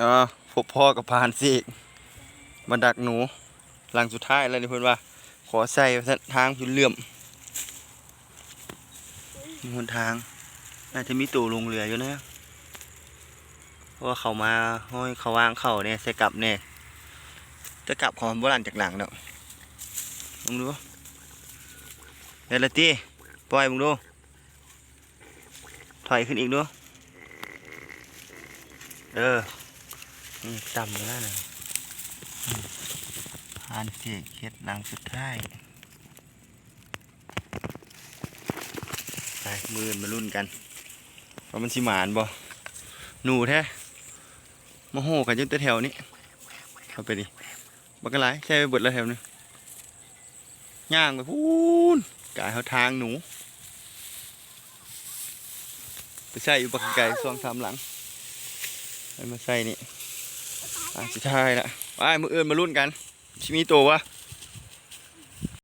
อ๋อพบพ่อกับพานสิมาดักหนู หลังสุดท้ายแล้วนี่เพิ่อนว่า ขอใส่ทางพื้นเลื่อมมีหนทางน่าจะมีตู่ลงเรืออยู่นะเพราะว่าเขามาห้อยเขาวางเข่าเนี่ยใส่กลับเนี่ยจะกลับของโบราณจากหลังเนาะลองดูเดี๋ยวละตีปล่อยมึงดู ถอยขึ้นอีกดูเออ จำแล้วนะอืมผ่านเสียเคล็ดหลังสุดท้ายไปมือมารุ่นกันว่ามันสิหมานบ่หนูแท้มาโหกันจนแต่แถวนี้เอาไปดิบักกะไรใช่ไปเบิดแล้วแถวนี้ย่างไปพูนกายเขาทางหนู ไปใส่อยู่ปากไก่สองสามหลังไปมาใส่นี่ อะสุดท้ายละไปมืออื่นมารุ่นกันชิมีตัววะ